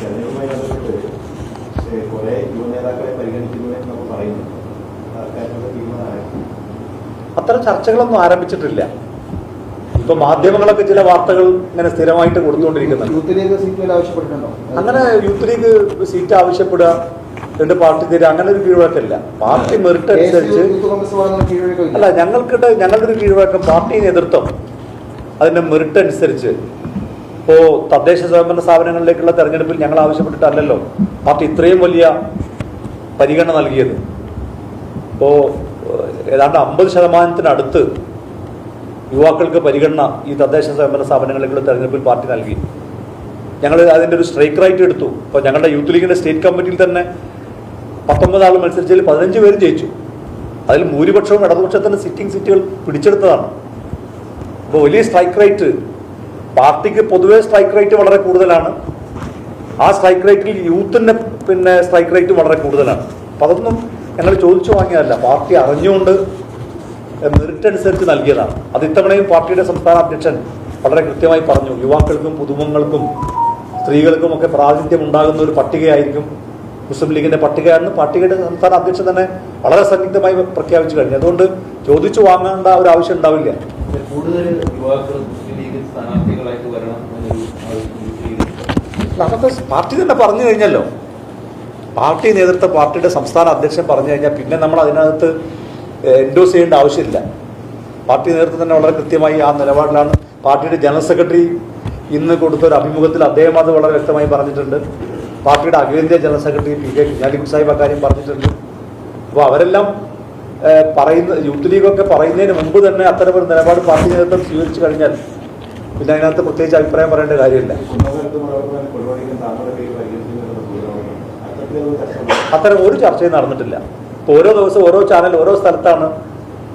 തെരഞ്ഞെടുപ്പുമായി ബന്ധപ്പെട്ട് ഏഹ്, കുറെ യുവ നേതാക്കളെ പരിഗണിക്കുന്നു എന്നൊക്കെ പറയുന്നു അത്തരം ചർച്ചകളൊന്നും ആരംഭിച്ചിട്ടില്ല. ഇപ്പൊ മാധ്യമങ്ങളൊക്കെ ചില വാർത്തകൾ ഇങ്ങനെ സ്ഥിരമായിട്ട് കൊടുത്തുകൊണ്ടിരിക്കുന്നുണ്ട്. യൂത്ത് ലീഗ് സീറ്റുകൾ ആവശ്യപ്പെട്ടിട്ടുണ്ടോ? അങ്ങനെ യൂത്ത് ലീഗ് സീറ്റ് ആവശ്യപ്പെടുക രണ്ട് പാർട്ടി തരിക അങ്ങനെ ഒരു കീഴ്വഴക്കമില്ല. പാർട്ടി മെറിറ്റ് അനുസരിച്ച് അല്ല ഞങ്ങൾക്കിട്ട് ഞങ്ങളുടെ ഒരു കീഴ്വഴക്കം പാർട്ടി നേതൃത്വം. അതിന്റെ മെറിറ്റ് അനുസരിച്ച് ഇപ്പോ തദ്ദേശ സ്വയംഭരണ സ്ഥാപനങ്ങളിലേക്കുള്ള തെരഞ്ഞെടുപ്പിൽ ഞങ്ങൾ ആവശ്യപ്പെട്ടിട്ടല്ലല്ലോ. പാർട്ടി ഇത്രയും വലിയ പരിഗണന നൽകിയത്. ഇപ്പോ ഏഹ്, ഏതാണ്ട് അമ്പത് ശതമാനത്തിനടുത്ത് യുവാക്കൾക്ക് പരിഗണന ഈ തദ്ദേശ സ്വയംഭരണ സ്ഥാപനങ്ങളിലേക്കുള്ള തെരഞ്ഞെടുപ്പിൽ പാർട്ടി നൽകി. ഞങ്ങൾ അതിന്റെ ഒരു സ്ട്രൈക്ക് റൈറ്റ് എടുത്തു. ഇപ്പോൾ ഞങ്ങളുടെ യൂത്ത് ലീഗിന്റെ സ്റ്റേറ്റ് കമ്മിറ്റിയിൽ തന്നെ പത്തൊമ്പത് ആൾ മത്സരിച്ചതിൽ പതിനഞ്ച് പേര് ജയിച്ചു. അതിൽ ഭൂരിപക്ഷവും ഇടതുപക്ഷത്തിന്റെ സിറ്റിംഗ് സീറ്റുകൾ പിടിച്ചെടുത്തതാണ്. അപ്പോൾ വലിയ സ്ട്രൈക്ക് റേറ്റ് പാർട്ടിക്ക് പൊതുവെ സ്ട്രൈക്ക് റേറ്റ് വളരെ കൂടുതലാണ്. ആ സ്ട്രൈക്ക് റേറ്റിൽ യൂത്തിന്റെ പിന്നെ സ്ട്രൈക്ക് റേറ്റ് വളരെ കൂടുതലാണ്. അപ്പം അതൊന്നും ഞങ്ങൾ ചോദിച്ചു വാങ്ങിയതല്ല. പാർട്ടി അറിഞ്ഞുകൊണ്ട് മെറിറ്റ് അനുസരിച്ച് നൽകിയതാണ്. അത് ഇത്തവണയും പാർട്ടിയുടെ സംസ്ഥാന അധ്യക്ഷൻ വളരെ കൃത്യമായി പറഞ്ഞു. യുവാക്കൾക്കും പുതുമുഖങ്ങൾക്കും സ്ത്രീകൾക്കും ഒക്കെ പ്രാതിനിധ്യം ഉണ്ടാകുന്ന ഒരു പട്ടികയായിരിക്കും മുസ്ലിം ലീഗിന്റെ പട്ടികയാണെന്ന് പാർട്ടിയുടെ സംസ്ഥാന അധ്യക്ഷൻ തന്നെ വളരെ സംയുക്തമായി പ്രഖ്യാപിച്ചു കഴിഞ്ഞു. അതുകൊണ്ട് ചോദിച്ചു വാങ്ങേണ്ട ഒരു ആവശ്യം ഉണ്ടാവില്ല. കൂടുതൽ യുവാക്കൾ മുസ്ലിം ലീഗ് സ്ഥാനാർത്ഥികളായിട്ട് വരണം എന്നൊരു ആവശ്യം യൂത്ത് ലീഗിനുണ്ട്. അതൊക്കെ പാർട്ടി തന്നെ പറഞ്ഞു കഴിഞ്ഞല്ലോ. പാർട്ടി നേതൃത്വം പാർട്ടിയുടെ സംസ്ഥാന അധ്യക്ഷൻ പറഞ്ഞു കഴിഞ്ഞാൽ പിന്നെ നമ്മൾ അതിനകത്ത് എൻഡോസ് ചെയ്യേണ്ട ആവശ്യമില്ല. പാർട്ടി നേതൃത്വം തന്നെ വളരെ കൃത്യമായി ആ നിലപാടിലാണ്. പാർട്ടിയുടെ ജനറൽ സെക്രട്ടറി ഇന്ന് കൊടുത്ത ഒരു അഭിമുഖത്തിൽ അദ്ദേഹം അത് വളരെ വ്യക്തമായി പറഞ്ഞിട്ടുണ്ട്. പാർട്ടിയുടെ അഖിലേന്ത്യാ general secretary P K Kunhalikutty Sahib അക്കാര്യം പറഞ്ഞിട്ടുണ്ട് അപ്പോൾ അവരെല്ലാം പറയുന്ന യൂത്ത് ലീഗൊക്കെ പറയുന്നതിന് മുമ്പ് തന്നെ അത്തരമൊരു നിലപാട് പാർട്ടി നേതൃത്വം സ്വീകരിച്ചു കഴിഞ്ഞാൽ പിന്നെ അതിനകത്ത് പ്രത്യേകിച്ച് അഭിപ്രായം പറയേണ്ട കാര്യമില്ല. അത്തരം ഒരു ചർച്ചയും നടന്നിട്ടില്ല. ഇപ്പോൾ ഓരോ ദിവസം ഓരോ ചാനൽ ഓരോ സ്ഥലത്താണ്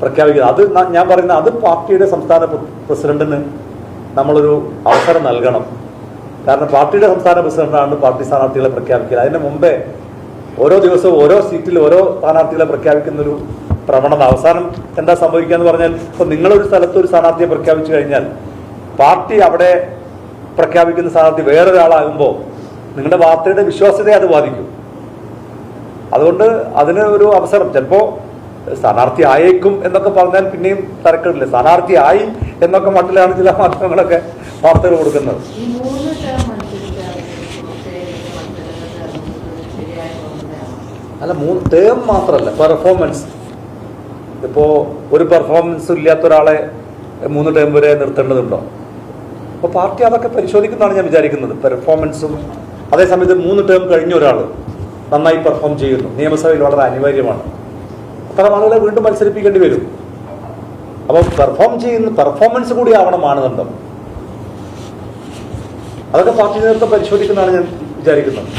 പ്രഖ്യാപിക്കുന്നത്. അത് ഞാൻ പറയുന്ന അത് പാർട്ടിയുടെ സംസ്ഥാന പ്ര- പ്രസിഡന്റിന് നമ്മളൊരു അവസരം നൽകണം. കാരണം പാർട്ടിയുടെ സംസ്ഥാന പ്രസിഡന്റാണ് പാർട്ടി സ്ഥാനാർത്ഥികളെ പ്രഖ്യാപിക്കുക അതിന് മുമ്പേ ഓരോ ദിവസവും ഓരോ സീറ്റിൽ ഓരോ സ്ഥാനാർത്ഥികളെ പ്രഖ്യാപിക്കുന്ന ഒരു പ്രവണത. അവസാനം എന്താ സംഭവിക്കുക എന്ന് പറഞ്ഞാൽ ഇപ്പൊ നിങ്ങളൊരു സ്ഥലത്ത് ഒരു സ്ഥാനാർത്ഥിയെ പ്രഖ്യാപിച്ചു കഴിഞ്ഞാൽ പാർട്ടി അവിടെ പ്രഖ്യാപിക്കുന്ന സ്ഥാനാർത്ഥി വേറൊരാളാകുമ്പോൾ നിങ്ങളുടെ വാർത്തയുടെ വിശ്വാസ്യതയെ അത് ബാധിക്കും. അതുകൊണ്ട് അതിന് ഒരു അവസരം. ചിലപ്പോൾ സ്ഥാനാർത്ഥി ആയേക്കും എന്നൊക്കെ പറഞ്ഞാൽ പിന്നെയും തരക്കേടില്ല. സ്ഥാനാർത്ഥി ആയി എന്നൊക്കെ മട്ടിലാണ് ചില മാധ്യമങ്ങളൊക്കെ വാർത്തകൾ കൊടുക്കുന്നത്. ഈ മൂന്ന് ടേം അനുസരിച്ചാണ് മത്സരങ്ങൾ ശരിയായ തോന്നുന്നതാണ് അല്ല മൂന്ന് ടേം മാത്രമല്ല പെർഫോമൻസ് ഇപ്പോൾ ഒരു പെർഫോമൻസ് ഇല്ലാത്ത ഒരാളെ മൂന്ന് ടേം വരെ നിർത്തേണ്ടതുണ്ടോ? അപ്പോൾ പാർട്ടി അതൊക്കെ പരിശോധിക്കുന്നതാണ് ഞാൻ വിചാരിക്കുന്നത്. പെർഫോമൻസും അതേസമയത്ത് മൂന്ന് ടേം കഴിഞ്ഞ ഒരാൾ നന്നായി പെർഫോം ചെയ്യുന്നു. നിയമസഭയിൽ വളരെ അനിവാര്യമാണ്. അത്തരം ആളുകളെ വീണ്ടും മത്സരിപ്പിക്കേണ്ടി വരും. അപ്പോൾ പെർഫോം ചെയ്യുന്ന പെർഫോമൻസ് കൂടി ആവണം മാനദണ്ഡം അതൊക്കെ പാർട്ടി നേതൃത്വം പരിശോധിക്കുന്നതാണ് ഞാൻ വിചാരിക്കുന്നത്.